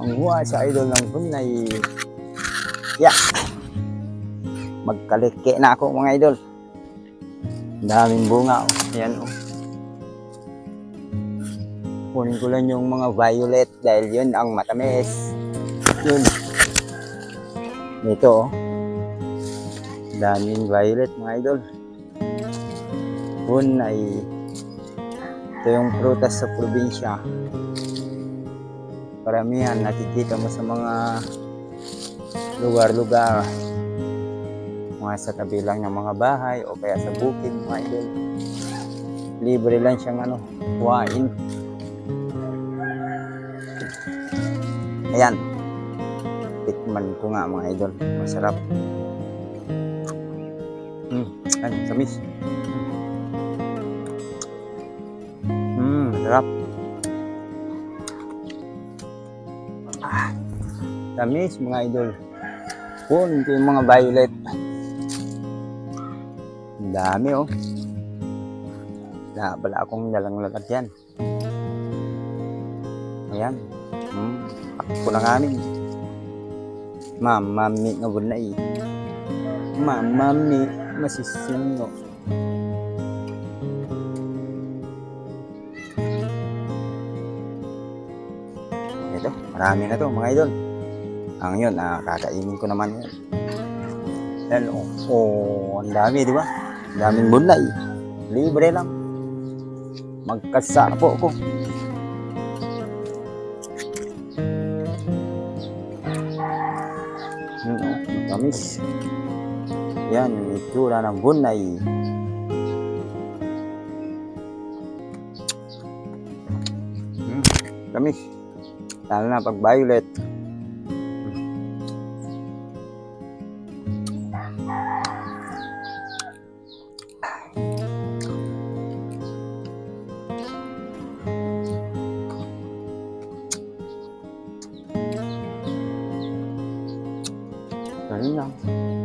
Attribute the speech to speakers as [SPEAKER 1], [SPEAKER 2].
[SPEAKER 1] Ang buhay sa idol ng Brunei. Yeah. Magkalike na ako mga idol. Daming bunga. Oh. Ayan oh. Kunin ko lang yung mga violet dahil yun ang matamis. Yun. Ito oh. Daming violet mga idol. Brunei. Ito yung prutas sa probinsya karamihan nakikita mo sa mga lugar-lugar. Mga sa tabi lang ng mga bahay o kaya sa bukid mga idol. Libre lang siyang ano kuhain. Ayan. Tikman ko nga mga idol. Masarap. Hmm ay samis hmm sarap Tamis mga idol. Kunin ko yung mga violet. Ang dami oh. Wala pala akong dalang lalagyan. Ayan. Hmm. Ako na namin. Mamami nga wala eh. Mamami masisingo. Ito, marami na to mga idol. Ang yun, ah, kakainin ko naman yun. Yan, oh, oh, ang dami, di ba? Ang daming bunlay. Libre lang. Magkasa po ako. Yun, oh, matamis. Yan, yung itsura ng bunlay. Hmm, tamis. Lalo na pag violet. 等一下